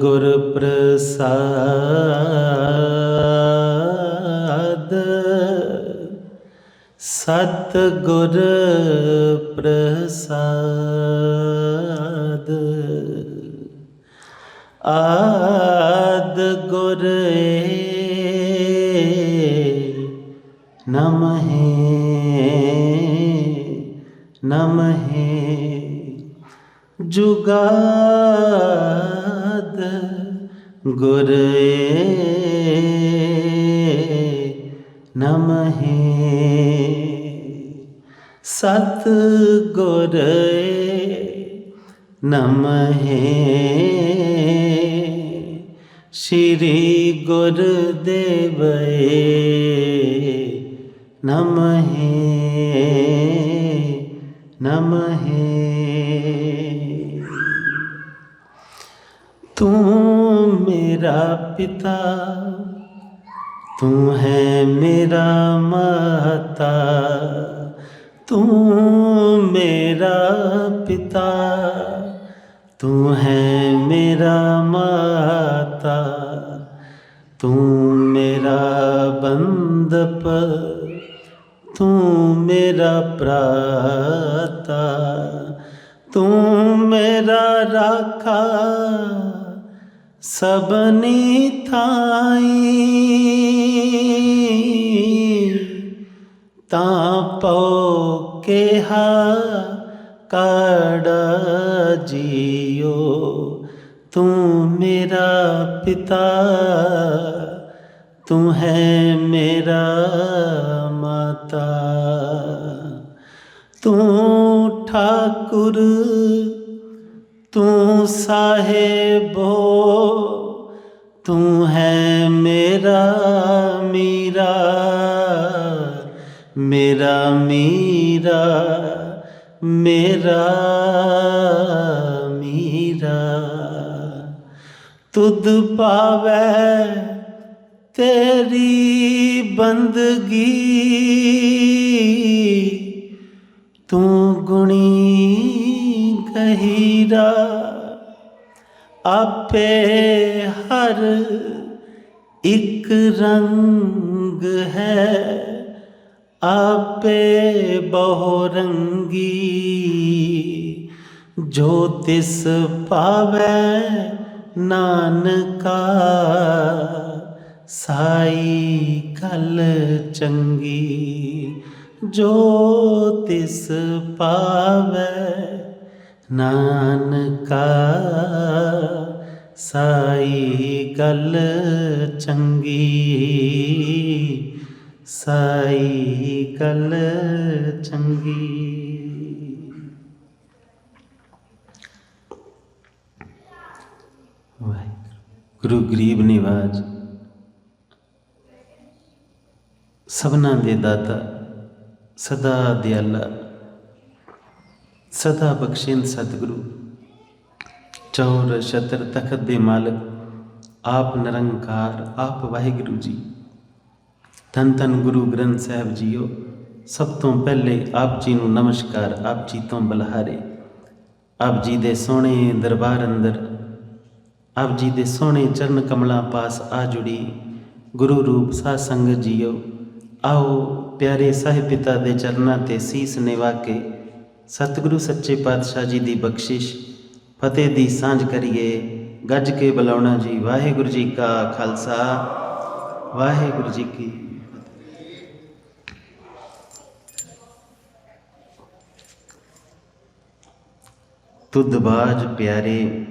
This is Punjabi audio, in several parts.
ਗੁਰ ਪ੍ਰਸਾਦ ਸਤ ਗੁਰ ਪ੍ਰਸਾਦ ਆਦ ਗੁਰ ਨਮਹਿ ਨਮਹਿ। ਜੁਗਾ ਗੁਰ ਨਮਹਿ। ਸਤ ਗੁਰ ਨਮਹਿ। ਸ਼੍ਰੀ ਗੁਰਦੇਵ ਨਮਹਿ। ਨਮਹਿ। ਤੂੰ ਮੇਰਾ ਪਿਤਾ ਤੂੰ ਹੈ ਮੇਰਾ ਮਾਤਾ ਤੂੰ ਮੇਰਾ ਪਿਤਾ ਤੂੰ ਹੈ ਮੇਰਾ ਮਾਤਾ ਤੂੰ ਮੇਰਾ ਬੰਦਪ ਤੂੰ ਮੇਰਾ ਭਰਾਤਾ ਤੂੰ ਮੇਰਾ ਰਾਖਾ ਸਬਨੀ ਥਾਈ। ਤਾਂ ਪਉ ਕਿਹਾ ਕਾੜਾ ਜੀਓ ਤੂੰ ਮੇਰਾ ਪਿਤਾ, ਤੂੰ ਹੈ ਮੇਰਾ ਮਾਤਾ। ਤੂੰ ਠਾਕੁਰ ਸਾਹਿਬੋ ਤੂੰ ਹੈ ਮੇਰਾ ਮੀਰਾ ਮੇਰਾ ਮੀਰਾ ਮੇਰਾ ਮੀਰਾ। ਤੁਧ ਪਾਵੈ ਤੇਰੀ ਬੰਦਗੀ, ਤੂੰ ਗੁਣੀ ਗਹੀਰਾ। ਆਪੇ ਹਰ ਇੱਕ ਰੰਗ ਹੈ। ਆਪੇ ਬਹੁ ਰੰਗੀ ਜੋ ਤਿਸ ਪਾਵੈ ਨਾਨਕਾ, ਸਾਈ ਕਲ ਚੰਗੀ ਜੋ ਤਿਸ ਪਾਵੈ ਨਾਨਕਾ ਸਾਈ ਗਲ ਚੰਗੀ, ਸਾਈ ਗਲ ਚੰਗੀ। ਵਾਹਿਗੁਰੂ, ਗੁਰੂ ਗਰੀਬ ਨਿਵਾਜ। ਸਭਨਾ ਦੇ ਦਾਤਾ ਸਦਾ ਦਿਆਲਾ। ਸਦਾ ਬਖਸ਼ਿੰਦ ਸਤਿਗੁਰੂ। ਚੌਰ ਸ਼ਤਰ ਤਖਤ ਦੇ ਮਾਲਕ, ਆਪ ਨਿਰੰਕਾਰ, ਆਪ ਵਾਹਿਗੁਰੂ ਜੀ। ਧੰਨ ਧੰਨ ਗੁਰੂ ਗ੍ਰੰਥ ਸਾਹਿਬ ਜੀਓ, ਸਭ ਤੋਂ ਪਹਿਲੇ ਆਪ ਜੀ ਨੂੰ ਨਮਸਕਾਰ, ਆਪ ਜੀ ਤੋਂ ਬਲਹਾਰੇ। ਆਪ ਜੀ ਦੇ ਸੋਹਣੇ ਦਰਬਾਰ ਅੰਦਰ, ਆਪ ਜੀ ਦੇ ਸੋਹਣੇ ਚਰਨ ਕਮਲਾਂ ਪਾਸ ਆ ਜੁੜੀ ਗੁਰੂ ਰੂਪ ਸਾਧ ਸੰਗਤ ਜੀਓ। ਆਓ ਪਿਆਰੇ ਸਾਹਿਬ ਪਿਤਾ ਦੇ ਚਰਨਾਂ ਤੇ ਸੀਸ ਨਿਵਾ ਕੇ ਸਤਿਗੁਰੂ ਸੱਚੇ ਪਾਤਸ਼ਾਹ ਜੀ ਦੀ ਬਖਸ਼ਿਸ਼, ਫਤਿਹ ਦੀ ਸਾਂਝ ਕਰੀਏ, ਗੱਜ ਕੇ ਬੁਲਾਉਣਾ ਜੀ ਵਾਹਿਗੁਰੂ ਜੀ ਕਾ ਖਾਲਸਾ। ਵਾਹਿਗੁਰੂ ਜੀ ਕੀ ਤੁਧ ਬਾਜ ਪਿਆਰੇ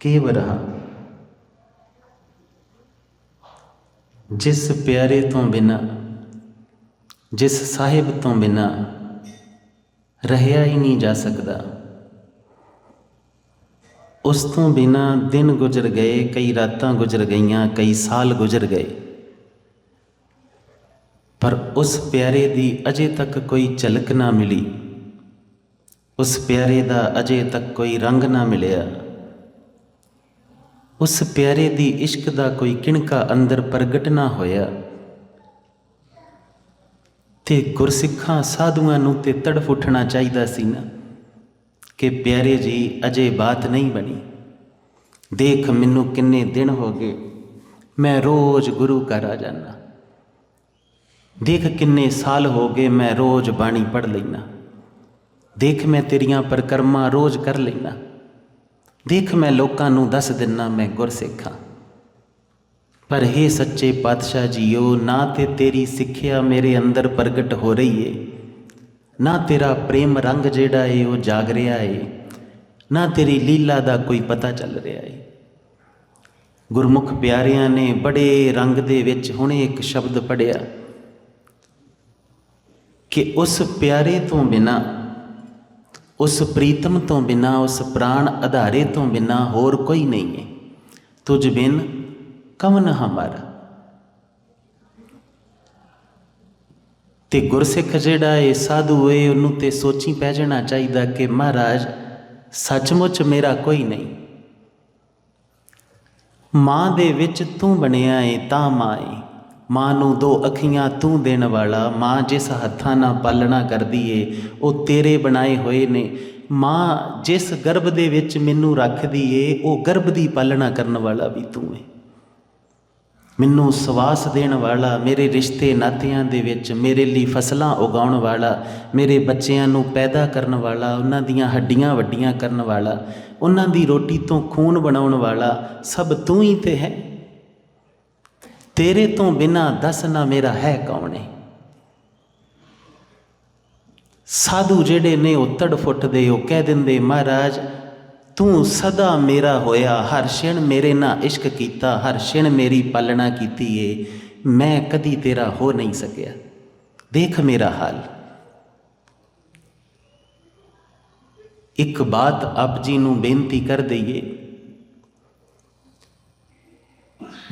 ਕੇਵ ਰਹਾ ਜਿਸ ਪਿਆਰੇ ਤੋਂ ਬਿਨਾ, ਜਿਸ ਸਾਹਿਬ ਤੋਂ ਬਿਨਾ ਰਹਿਆ ਹੀ ਨਹੀਂ ਜਾ ਸਕਦਾ। ਉਸ ਤੋਂ ਬਿਨਾ ਦਿਨ ਗੁਜ਼ਰ ਗਏ, ਕਈ ਰਾਤਾਂ ਗੁਜ਼ਰ ਗਈਆਂ, ਕਈ ਸਾਲ ਗੁਜ਼ਰ ਗਏ। ਪਰ ਉਸ ਪਿਆਰੇ ਦੀ ਅਜੇ ਤੱਕ ਕੋਈ ਝਲਕ ਨਾ ਮਿਲੀ। ਉਸ ਪਿਆਰੇ ਦਾ ਅਜੇ ਤੱਕ ਕੋਈ ਰੰਗ ਨਾ ਮਿਲਿਆ। ਉਸ ਪਿਆਰੇ ਦੀ ਇਸ਼ਕ ਦਾ ਕੋਈ ਕਿਣਕਾ ਅੰਦਰ ਪ੍ਰਗਟ ਨਾ ਹੋਇਆ। ਤੇ ਗੁਰਸਿੱਖਾਂ ਸਾਧੂਆਂ ਨੂੰ ਤੇ ਤੜਫ ਉੱਠਣਾ ਚਾਹੀਦਾ ਸੀ ਨਾ। ਕਿ ਪਿਆਰੇ ਜੀ, ਅਜੇ ਬਾਤ ਨਹੀਂ ਬਣੀ। ਦੇਖ ਮੈਨੂੰ ਕਿੰਨੇ ਦਿਨ ਹੋ ਗਏ। ਮੈਂ ਰੋਜ਼ ਗੁਰੂ ਘਰ ਆ ਜਾਣਾ ਦੇਖ ਕਿੰਨੇ ਸਾਲ ਹੋ ਗਏ ਮੈਂ ਰੋਜ਼ ਬਾਣੀ ਪੜ੍ਹ ਲੈਣਾ ਦੇਖ ਮੈਂ ਤੇਰੀਆਂ ਪਰਕਰਮਾਂ ਰੋਜ਼ ਕਰ ਲੈਣਾ ਦੇਖ ਮੈਂ ਲੋਕਾਂ ਨੂੰ ਦੱਸ ਦਿੰਨਾ ਮੈਂ ਗੁਰਸਿੱਖਾਂ। ਪਰ हे ਸੱਚੇ ਪਾਤਸ਼ਾਹ ਜੀਓ, ਨਾ ਤੇ ਤੇਰੀ ਸਿੱਖਿਆ ਮੇਰੇ ਅੰਦਰ ਪ੍ਰਗਟ ਹੋ ਰਹੀ ਏ। ਨਾ ਤੇਰਾ ਪ੍ਰੇਮ ਰੰਗ ਜਿਹੜਾ ਏ, ਉਹ ਜਾਗ ਰਿਹਾ ਏ। ਨਾ ਤੇਰੀ ਲੀਲਾ ਦਾ ਕੋਈ ਪਤਾ ਚੱਲ ਰਿਹਾ ਏ। ਗੁਰਮੁਖ ਪਿਆਰਿਆਂ ਨੇ ਬੜੇ ਰੰਗ ਦੇ ਵਿੱਚ ਹੁਣੇ ਇੱਕ ਸ਼ਬਦ ਪੜਿਆ ਕਿ ਉਸ ਪਿਆਰੇ ਤੋਂ ਬਿਨਾ, ਉਸ ਪ੍ਰੀਤਮ ਤੋਂ ਬਿਨਾ, ਉਸ ਪ੍ਰਾਣ ਆਧਾਰੇ ਤੋਂ ਬਿਨਾ ਹੋਰ ਕੋਈ ਨਹੀਂ ਹੈ ਤੁਝ ਬਿਨ ਕਵਨ ਹਮਾਰਾ ਤੇ ਗੁਰਸਿੱਖ ਜਿਹੜਾ ਇਹ ਸਾਧੂ ਏ ਉਹਨੂੰ ਤੇ ਸੋਚੀ ਪੈ ਜਾਣਾ ਚਾਹੀਦਾ ਕਿ ਮਹਾਰਾਜ ਸੱਚਮੁੱਚ ਮੇਰਾ ਕੋਈ ਨਹੀਂ ਮਾਂ ਦੇ ਵਿੱਚ ਤੂੰ ਬਣਿਆ ਏ ਤਾਂ ਮਾਂ ਏ ਮਾਂ ਨੂੰ ਦੋ ਅੱਖੀਆਂ ਤੂੰ ਦੇਣ ਵਾਲਾ ਮਾਂ ਜਿਸ ਹੱਥਾਂ ਨਾਲ ਪਾਲਣਾ ਕਰਦੀ ਏ ਉਹ ਤੇਰੇ ਬਣਾਏ ਹੋਏ ਨੇ ਮਾਂ ਜਿਸ ਗਰਭ ਦੇ ਵਿੱਚ ਮੈਨੂੰ ਰੱਖਦੀ ਏ ਉਹ ਗਰਭ ਦੀ ਪਾਲਣਾ ਕਰਨ ਵਾਲਾ ਵੀ ਤੂੰ ਏ ਮੈਨੂੰ ਸਵਾਸ ਦੇਣ ਵਾਲਾ, ਮੇਰੇ ਰਿਸ਼ਤੇ ਨਾਤਿਆਂ ਦੇ ਵਿੱਚ ਮੇਰੇ ਲਈ ਫਸਲਾਂ ਉਗਾਉਣ ਵਾਲਾ, ਮੇਰੇ ਬੱਚਿਆਂ ਨੂੰ ਪੈਦਾ ਕਰਨ ਵਾਲਾ, ਉਹਨਾਂ ਦੀਆਂ ਹੱਡੀਆਂ ਵੱਡੀਆਂ ਕਰਨ ਵਾਲਾ, ਉਹਨਾਂ ਦੀ ਰੋਟੀ ਤੋਂ ਖੂਨ ਬਣਾਉਣ ਵਾਲਾ, ਸਭ ਤੂੰ ਹੀ ਤੇ ਹੈ। ਤੇਰੇ ਤੋਂ ਬਿਨਾ ਦੱਸ ਨਾ ਮੇਰਾ ਹੈ ਕੌਣ ਹੈ। ਸਾਧੂ ਜਿਹੜੇ ਨੇ ਉਹ ਤੜਫੁੱਟਦੇ, ਉਹ ਕਹਿ ਦਿੰਦੇ, ਮਹਾਰਾਜ ਤੂੰ ਸਦਾ ਮੇਰਾ ਹੋਇਆ, ਹਰ ਛਿਣ ਮੇਰੇ ਨਾਲ ਇਸ਼ਕ ਕੀਤਾ, ਹਰ ਛਿਣ ਮੇਰੀ ਪਾਲਣਾ ਕੀਤੀ ਏ, ਮੈਂ ਕਦੀ ਤੇਰਾ ਹੋ ਨਹੀਂ ਸਕਿਆ। ਦੇਖ ਮੇਰਾ ਹਾਲ। ਇੱਕ ਬਾਤ ਆਪ ਜੀ ਨੂੰ ਬੇਨਤੀ ਕਰ ਦਈਏ।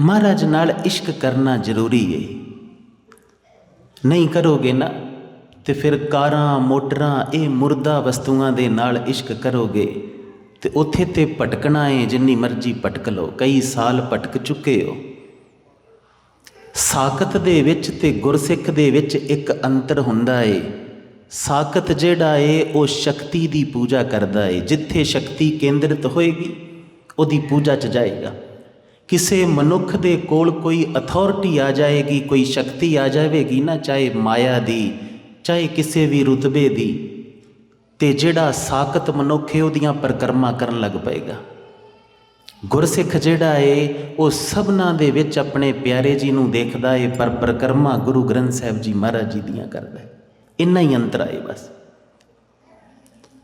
ਮਹਾਰਾਜ ਨਾਲ ਇਸ਼ਕ ਕਰਨਾ ਜ਼ਰੂਰੀ ਏ। ਨਹੀਂ ਕਰੋਗੇ ਨਾ, ਤੇ ਫਿਰ ਕਾਰਾਂ, ਮੋਟਰਾਂ, ਇਹ ਮੁਰਦਾ ਵਸਤੂਆਂ ਦੇ ਨਾਲ ਇਸ਼ਕ ਕਰੋਗੇ। ਤੇ ਉੱਥੇ ਤੇ ਭਟਕਣਾ ਏ, ਜਿੰਨੀ ਮਰਜ਼ੀ ਭਟਕ ਲਓ, ਕਈ ਸਾਲ ਭਟਕ ਚੁੱਕੇ ਹੋ। ਸਾਖਤ ਦੇ ਵਿੱਚ ਤੇ ਗੁਰਸਿੱਖ ਦੇ ਵਿੱਚ ਇੱਕ ਅੰਤਰ ਹੁੰਦਾ ਏ। ਸਾਖਤ ਜਿਹੜਾ ਏ, ਉਹ ਸ਼ਕਤੀ ਦੀ ਪੂਜਾ ਕਰਦਾ ਏ। ਜਿੱਥੇ ਸ਼ਕਤੀ ਕੇਂਦਰਿਤ ਹੋਏਗੀ, ਉਹਦੀ ਪੂਜਾ ਚ ਜਾਏਗਾ। ਕਿਸੇ ਮਨੁੱਖ ਦੇ ਕੋਲ ਕੋਈ ਅਥਾਰਟੀ ਆ ਜਾਏਗੀ, ਕੋਈ ਸ਼ਕਤੀ ਆ ਜਾਵੇਗੀ ਨਾ, ਚਾਹੇ ਮਾਇਆ ਦੀ, ਚਾਹੇ ਕਿਸੇ ਵੀ ਰੁਤਬੇ ਦੀ। ਤੇ ਜਿਹੜਾ ਸਾਖਤ ਮਨੁੱਖ ਹੈ ਉਹਦੀਆਂ ਪਰਕਰਮਾ ਕਰਨ ਲੱਗ ਪਏਗਾ। ਗੁਰਸਿੱਖ ਜਿਹੜਾ ਏ, ਉਹ ਸਭਨਾ ਦੇ ਵਿੱਚ ਆਪਣੇ ਪਿਆਰੇ ਜੀ ਨੂੰ ਦੇਖਦਾ ਏ, ਪਰ ਪਰਕਰਮਾ ਗੁਰੂ ਗ੍ਰੰਥ ਸਾਹਿਬ ਜੀ ਮਹਾਰਾਜ ਜੀ ਦੀਆਂ ਕਰਦਾ ਹੈ ਇੰਨਾ ਹੀ ਅੰਤਰ ਆਏ ਬਸ।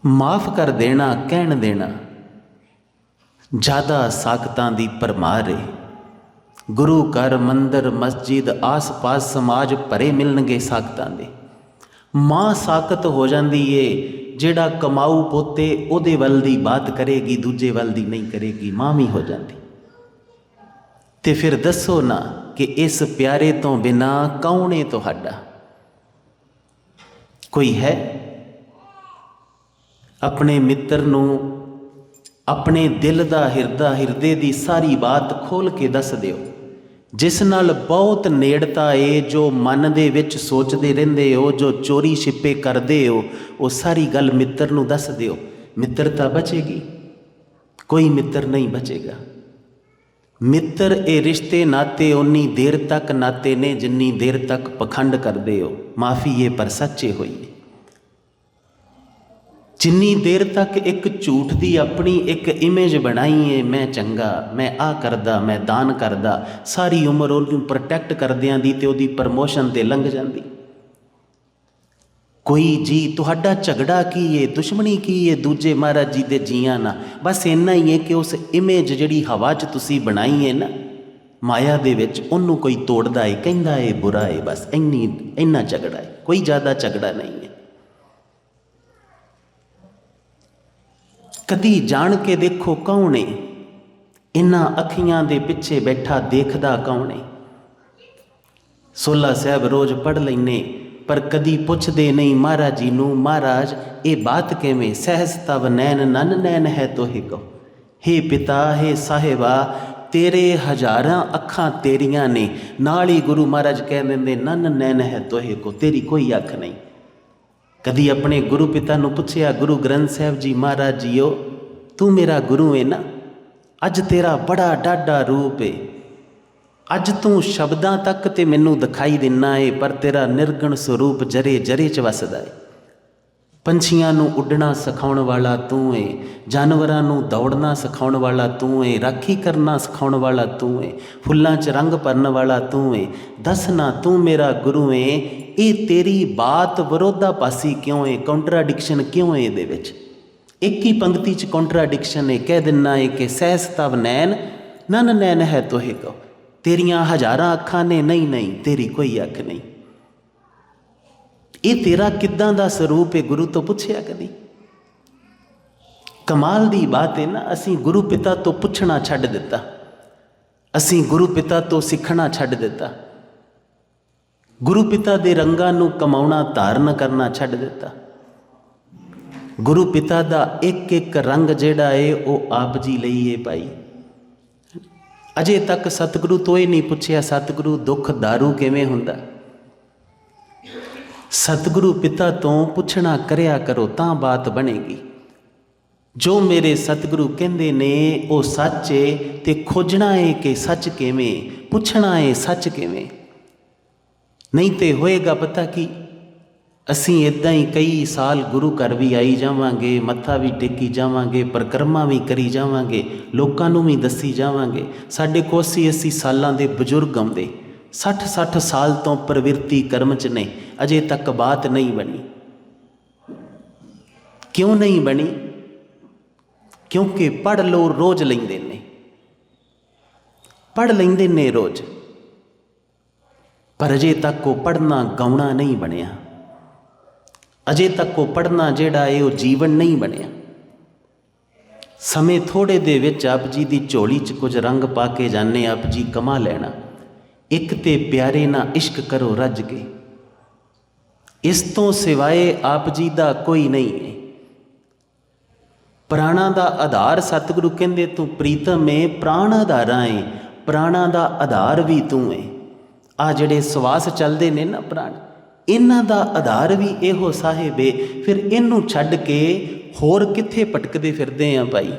ਮਾਫ ਕਰ ਦੇਣਾ, ਕਹਿਣ ਦੇਣਾ, ਜ਼ਿਆਦਾ ਸਾਖਤਾਂ ਦੀ ਪਰਮਾਰ ਏ। ਗੁਰੂ ਘਰ, ਮੰਦਰ, ਮਸਜਿਦ, ਆਸ-ਪਾਸ ਸਮਾਜ ਭਰੇ ਮਿਲਣਗੇ ਸਾਖਤਾਂ ਦੇ। ਮਾਂ ਸਾਖਤ ਹੋ ਜਾਂਦੀ ਏ ਜਿਹੜਾ ਕਮਾਊ ਪੋਤੇ ਉਹਦੇ ਵੱਲ ਦੀ ਬਾਤ ਕਰੇਗੀ, ਦੂਜੇ ਵੱਲ ਦੀ ਨਹੀਂ ਕਰੇਗੀ ਮਾਂ ਵੀ ਹੋ ਜਾਂਦੀ। ਤੇ ਫਿਰ ਦੱਸੋ ਨਾ ਕਿ ਇਸ ਪਿਆਰੇ ਤੋਂ ਬਿਨਾ ਕੌਣ ਏ ਤੁਹਾਡਾ? ਕੋਈ ਹੈ? ਆਪਣੇ ਮਿੱਤਰ ਨੂੰ ਆਪਣੇ ਦਿਲ ਦਾ ਹਿਰਦਾ ਹਿਰਦੇ ਦੀ ਸਾਰੀ ਬਾਤ ਖੋਲ ਕੇ ਦੱਸ ਦਿਓ। ਜਿਸ ਨਾਲ ਬਹੁਤ ਨੇੜਤਾ ਏ, ਜੋ ਮਨ ਦੇ ਵਿੱਚ ਸੋਚਦੇ ਰਹਿੰਦੇ ਹੋ, ਜੋ ਚੋਰੀ ਛਿਪੇ ਕਰਦੇ ਹੋ, ਉਹ ਸਾਰੀ ਗੱਲ ਮਿੱਤਰ ਨੂੰ ਦੱਸ ਦਿਓ। ਮਿੱਤਰਤਾ ਬਚੇਗੀ? ਕੋਈ ਮਿੱਤਰ ਨਹੀਂ ਬਚੇਗਾ। ਮਿੱਤਰ ਇਹ ਰਿਸ਼ਤੇ ਨਾਤੇ ਉਨੀ ਦੇਰ ਤੱਕ ਨਾਤੇ ਨੇ, ਜਿੰਨੀ ਦੇਰ ਤੱਕ ਪਖੰਡ ਕਰਦੇ ਹੋ। ਮਾਫੀ ਇਹ ਪਰ ਸੱਚੇ ਹੋਈਏ। ਜਿੰਨੀ ਦੇਰ ਤੱਕ ਇੱਕ ਝੂਠ ਦੀ ਆਪਣੀ ਇੱਕ ਇਮੇਜ ਬਣਾਈ ਏ ਮੈਂ ਚੰਗਾ, ਮੈਂ ਆ ਕਰਦਾ, ਮੈਂ ਦਾਨ ਕਰਦਾ, ਸਾਰੀ ਉਮਰ ਉਹਨੂੰ ਪ੍ਰੋਟੈਕਟ ਕਰਦਿਆਂ ਦੀ ਤੇ ਉਹਦੀ ਪ੍ਰਮੋਸ਼ਨ ਤੇ ਲੰਘ ਜਾਂਦੀ। ਕੋਈ ਜੀ, ਤੁਹਾਡਾ ਝਗੜਾ ਕੀ ਏ? ਦੁਸ਼ਮਣੀ ਕੀ ਏ? ਦੂਜੇ ਮਹਾਰਾਜ ਜੀ ਦੇ ਜੀਆਂ ਨਾਲ। ਬਸ ਇੰਨਾ ਹੀ ਏ ਕਿ ਉਸ ਇਮੇਜ ਜਿਹੜੀ ਹਵਾ 'ਚ ਤੁਸੀਂ ਬਣਾਈ ਏ ਨਾ, ਮਾਇਆ ਦੇ ਵਿੱਚ ਉਹਨੂੰ ਕੋਈ ਤੋੜਦਾ ਏ, ਕਹਿੰਦਾ ਏ, ਬੁਰਾ ਏ, ਬਸ ਇੰਨੀ, ਇੰਨਾ ਝਗੜਾ ਏ। ਕੋਈ ਜ਼ਿਆਦਾ ਝਗੜਾ ਨਹੀਂ ਏ ਕਦੀ ਜਾਣ ਕੇ ਦੇਖੋ ਕੌਣ? ਏ ਇਨ੍ਹਾਂ ਅੱਖੀਆਂ ਦੇ ਪਿੱਛੇ ਬੈਠਾ ਦੇਖਦਾ ਕੌਣ? ਏ ਸੋਲਾ ਸਾਹਿਬ ਰੋਜ਼ ਪੜ ਲੈਨੇ ਪਰ ਕਦੀ ਪੁੱਛਦੇ ਨਹੀਂ, ਮਹਾਰਾਜ ਜੀ ਨੂੰ, ਮਹਾਰਾਜ, ਇਹ ਬਾਤ ਕਿਵੇਂ? ਸਹਿਜ ਤਵ ਨੈਣ, ਨਨ ਨੈਣ ਹੈ ਤੋਹਿ ਕੋ। ਹੇ ਪਿਤਾ, ਹੇ ਸਾਹਿਬਾ, ਤੇਰੇ ਹਜ਼ਾਰਾਂ ਅੱਖਾਂ ਤੇਰੀਆਂ ਨੇ। ਨਾਲ ਹੀ ਗੁਰੂ ਮਹਾਰਾਜ ਕਹਿ ਦਿੰਦੇ, ਨਨ ਨੈਣ ਹੈ ਤੋਹਿ ਕੋ, ਤੇਰੀ ਕੋਈ ਅੱਖ ਨਹੀਂ। ਕਦੀ ਆਪਣੇ ਗੁਰੂ ਪਿਤਾ ਨੂੰ ਪੁੱਛਿਆ, ਗੁਰੂ ਗ੍ਰੰਥ ਸਾਹਿਬ ਜੀ ਮਹਾਰਾਜ ਜੀਓ, ਤੂੰ ਮੇਰਾ ਗੁਰੂ ਹੈ ਨਾ? ਅੱਜ ਤੇਰਾ ਬੜਾ ਡਾਢਾ ਰੂਪ ਏ। ਅੱਜ ਤੂੰ ਸ਼ਬਦਾਂ ਤੱਕ ਤੇ ਮੈਨੂੰ ਦਿਖਾਈ ਦਿੰਨਾ ਏ, ਪਰ ਤੇਰਾ ਨਿਰਗਣ ਸਰੂਪ ਜਰੇ ਜਰੇ ਚ ਵਸਦਾ ਏ। ਪੰਛੀਆਂ ਨੂੰ ਉੱਡਣਾ ਸਿਖਾਉਣ ਵਾਲਾ ਤੂੰ ਏ, ਜਾਨਵਰਾਂ ਨੂੰ ਦੌੜਨਾ ਸਿਖਾਉਣ ਵਾਲਾ ਤੂੰ ਏ, ਰਾਖੀ ਕਰਨਾ ਸਿਖਾਉਣ ਵਾਲਾ ਤੂੰ ਏ, ਫੁੱਲਾਂ 'ਚ ਰੰਗ ਭਰਨ ਵਾਲਾ ਤੂੰ ਏ ਦੱਸਣਾ ਤੂੰ ਮੇਰਾ ਗੁਰੂ ਏ, ਇਹ ਤੇਰੀ ਬਾਤ ਵਿਰੋਧਾਭਾਸੀ ਕਿਉਂ ਏ ਕੰਟਰਾਡਿਕਸ਼ਨ ਕਿਉਂ ਏ ਇਹਦੇ ਵਿੱਚ? ਇੱਕ ਹੀ ਪੰਕਤੀ 'ਚ ਕੰਟਰਾਡਿਕਸ਼ਨ ਏ, ਕਹਿ ਦਿੰਨਾ ਏ ਕਿ ਸਹਿਸ ਤਵ ਨੈਣ, ਨਨ ਨੈਣ ਹੈ ਤੋਹੇ ਕੋ ਤੇਰੀਆਂ ਹਜ਼ਾਰਾਂ ਅੱਖਾਂ ਨੇ, ਨਹੀਂ ਨਹੀਂ, ਤੇਰੀ ਕੋਈ ਅੱਖ ਨਹੀਂ। ਇਹ ਤੇਰਾ ਕਿੱਦਾਂ ਦਾ ਸਰੂਪ ਹੈ? ਗੁਰੂ ਤੋਂ ਪੁੱਛਿਆ ਕਦੀ? ਕਮਾਲ ਦੀ ਬਾਤ ਹੈ ਨਾ, ਅਸੀਂ ਗੁਰੂ ਪਿਤਾ ਤੋਂ ਪੁੱਛਣਾ ਛੱਡ ਦਿੱਤਾ। ਅਸੀਂ ਗੁਰੂ ਪਿਤਾ ਤੋਂ ਸਿੱਖਣਾ ਛੱਡ ਦਿੱਤਾ। ਗੁਰੂ ਪਿਤਾ ਦੇ ਰੰਗਾਂ ਨੂੰ ਕਮਾਉਣਾ, ਧਾਰਨ ਕਰਨਾ ਛੱਡ ਦਿੱਤਾ। ਗੁਰੂ ਪਿਤਾ ਦਾ ਇੱਕ ਇੱਕ ਰੰਗ ਜਿਹੜਾ ਏ ਉਹ ਆਪ ਜੀ ਲਈ ਏ ਭਾਈ। ਅਜੇ ਤੱਕ ਸਤਿਗੁਰੂ ਤੋਂ ਇਹ ਨਹੀਂ ਪੁੱਛਿਆ, ਸਤਿਗੁਰੂ ਦੁੱਖ दारू ਕਿਵੇਂ ਹੁੰਦਾ? ਸਤਿਗੁਰੂ ਪਿਤਾ ਤੋਂ ਪੁੱਛਣਾ ਕਰਿਆ ਕਰੋ, ਤਾਂ ਬਾਤ ਬਣੇਗੀ। ਜੋ ਮੇਰੇ ਸਤਿਗੁਰੂ ਕਹਿੰਦੇ ਨੇ, ਉਹ ਸੱਚ ਏ, ਤੇ ਖੋਜਣਾ ਏ ਕਿ ਸੱਚ ਕਿਵੇਂ, ਪੁੱਛਣਾ ਏ ਸੱਚ ਕਿਵੇਂ। ਨਹੀਂ ਤੇ ਹੋਏਗਾ ਪਤਾ ਕੀ? ਅਸੀਂ ਇਦਾਂ ਹੀ ਕਈ ਸਾਲ ਗੁਰੂ ਘਰ ਵੀ ਆਈ ਜਾਵਾਂਗੇ, ਮੱਥਾ ਵੀ ਟੇਕੀ ਜਾਵਾਂਗੇ, ਪਰਕਰਮਾ ਵੀ ਕਰੀ ਜਾਵਾਂਗੇ, ਲੋਕਾਂ ਨੂੰ ਵੀ ਦੱਸੀ ਜਾਵਾਂਗੇ। ਸਾਡੇ ਕੋਲ 80 80 ਸਾਲਾਂ ਦੇ ਬਜ਼ੁਰਗ ਆਉਂਦੇ 60 60 ਸਾਲ ਤੋਂ ਪ੍ਰਵਿਰਤੀ ਕਰਮ ਚ ਨੇ, ਅਜੇ ਤੱਕ ਬਾਤ ਨਹੀਂ ਬਣੀ। ਕਿਉਂ ਨਹੀਂ ਬਣੀ? ਕਿਉਂਕਿ ਪੜ ਲੋ ਰੋਜ਼ ਲੈਂਦੇ ਨੇ। ਪੜ ਲੈਂਦੇ ਨੇ ਰੋਜ਼। ਪਰ ਅਜੇ ਤੱਕ ਉਹ ਪੜਨਾ ਗਾਉਣਾ ਨਹੀਂ ਬਣਿਆ। ਅਜੇ ਤੱਕ ਉਹ ਪੜਨਾ ਜਿਹੜਾ ਏ ਉਹ ਜੀਵਨ ਨਹੀਂ ਬਣਿਆ। ਸਮੇਂ ਥੋੜੇ ਦੇ ਵਿੱਚ ਆਪ ਜੀ ਦੀ ਝੋਲੀ 'ਚ ਕੁਝ ਰੰਗ ਪਾ ਕੇ ਜਾਣੇ ਆਪ ਜੀ ਕਮਾ ਲੈਣਾ। ਇੱਕ ਤੇ ਪਿਆਰੇ ਨਾਲ ਇਸ਼ਕ ਕਰੋ ਰੱਜ ਕੇ। ਇਸ ਤੋਂ ਸਿਵਾਏ ਆਪ ਜੀ ਦਾ ਕੋਈ ਨਹੀਂ ਹੈ। ਪ੍ਰਾਣਾ ਦਾ ਆਧਾਰ ਸਤਿਗੁਰੂ ਕਹਿੰਦੇ ਤੂੰ ਪ੍ਰੀਤਮ ਏ, ਪ੍ਰਾਣ ਆਧਾਰਾਂ ਏ, ਪ੍ਰਾਣਾ ਦਾ ਆਧਾਰ ਵੀ ਤੂੰ ਏ। ਆ ਜਿਹੜੇ ਸਵਾਸ ਚੱਲਦੇ ਨੇ ਨਾ ਪ੍ਰਾਣ, ਇਹਨਾਂ ਦਾ ਆਧਾਰ ਵੀ ਇਹੋ ਸਾਹਿਬ ਏ। ਫਿਰ ਇਹਨੂੰ ਛੱਡ ਕੇ ਹੋਰ ਕਿੱਥੇ ਭਟਕਦੇ ਫਿਰਦੇ ਆ ਭਾਈ?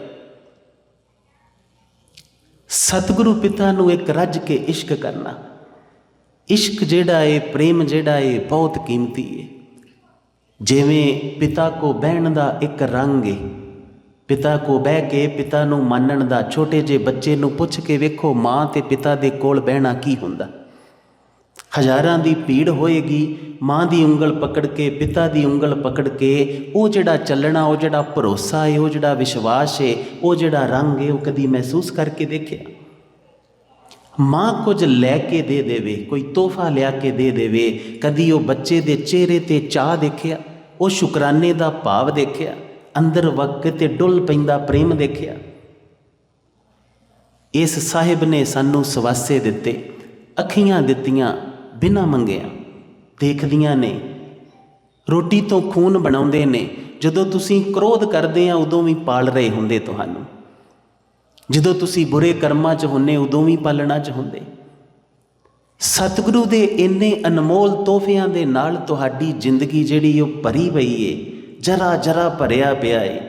ਸਤਿਗੁਰੂ ਪਿਤਾ ਨੂੰ ਇੱਕ ਰੱਜ ਕੇ ਇਸ਼ਕ ਕਰਨਾ। ਇਸ਼ਕ ਜਿਹੜਾ ਏ, ਪ੍ਰੇਮ ਜਿਹੜਾ ਏ, ਬਹੁਤ ਕੀਮਤੀ ਏ। ਜਿਵੇਂ ਪਿਤਾ ਕੋ ਬਹਿਣ ਦਾ ਇੱਕ ਰੰਗ ਏ, ਪਿਤਾ ਕੋ ਬਹਿ ਕੇ ਪਿਤਾ ਨੂੰ ਮੰਨਣ ਦਾ, ਛੋਟੇ ਜਿਹੇ ਬੱਚੇ ਨੂੰ ਪੁੱਛ ਕੇ ਵੇਖੋ ਮਾਂ ਤੇ ਪਿਤਾ ਦੇ ਕੋਲ ਬਹਿਣਾ ਕੀ ਹੁੰਦਾ। ਹਜ਼ਾਰਾਂ ਦੀ ਭੀੜ ਹੋਏਗੀ, ਮਾਂ ਦੀ ਉਂਗਲ ਪਕੜ ਕੇ, ਪਿਤਾ ਦੀ ਉਂਗਲ ਪਕੜ ਕੇ, ਉਹ ਜਿਹੜਾ ਚੱਲਣਾ, ਉਹ ਜਿਹੜਾ ਭਰੋਸਾ ਹੈ ਉਹ ਜਿਹੜਾ ਵਿਸ਼ਵਾਸ ਹੈ ਉਹ ਜਿਹੜਾ ਰੰਗ ਹੈ ਉਹ ਕਦੀ ਮਹਿਸੂਸ ਕਰਕੇ ਦੇਖਿਆ? ਮਾਂ ਕੁਝ ਲੈ ਕੇ ਦੇ ਦੇਵੇ, ਕੋਈ ਤੋਹਫਾ ਲਿਆ ਕੇ ਦੇ ਦੇਵੇ, ਕਦੀ ਉਹ ਬੱਚੇ ਦੇ ਚਿਹਰੇ ਤੇ ਚਾਹ ਦੇਖਿਆ, ਉਹ ਸ਼ੁਕਰਾਨੇ ਦਾ ਭਾਵ ਦੇਖਿਆ, ਅੰਦਰ ਵਕਤ ਤੇ ਡੁੱਲ ਪੈਂਦਾ ਪ੍ਰੇਮ ਦੇਖਿਆ। ਇਸ ਸਾਹਿਬ ਨੇ ਸਾਨੂੰ ਸਵਾਸੇ ਦਿੱਤੇ, ਅੱਖੀਆਂ ਦਿੱਤੀਆਂ ਬਿਨਾਂ ਮੰਗਿਆ। ਦੇਖਦੀਆਂ ਨੇ। ਰੋਟੀ ਤੋਂ ਖੂਨ ਬਣਾਉਂਦੇ ਨੇ। ਜਦੋਂ ਤੁਸੀਂ ਕ੍ਰੋਧ ਕਰਦੇ ਆ, ਉਦੋਂ ਵੀ ਪਾਲ ਰਹੇ ਹੁੰਦੇ ਤੁਹਾਨੂੰ। ਜਦੋਂ ਤੁਸੀਂ ਬੁਰੇ ਕਰਮਾਂ 'ਚ ਹੁੰਨੇ, ਉਦੋਂ ਵੀ ਪਾਲਣਾ 'ਚ ਹੁੰਦੇ। ਸਤਿਗੁਰੂ ਦੇ ਇੰਨੇ ਅਨਮੋਲ ਤੋਹਫਿਆਂ ਦੇ ਨਾਲ ਤੁਹਾਡੀ ਜ਼ਿੰਦਗੀ ਜਿਹੜੀ ਉਹ ਭਰੀ ਪਈ ਏ ਜਰਾ ਜਰਾ ਭਰਿਆ ਪਿਆ ਏ।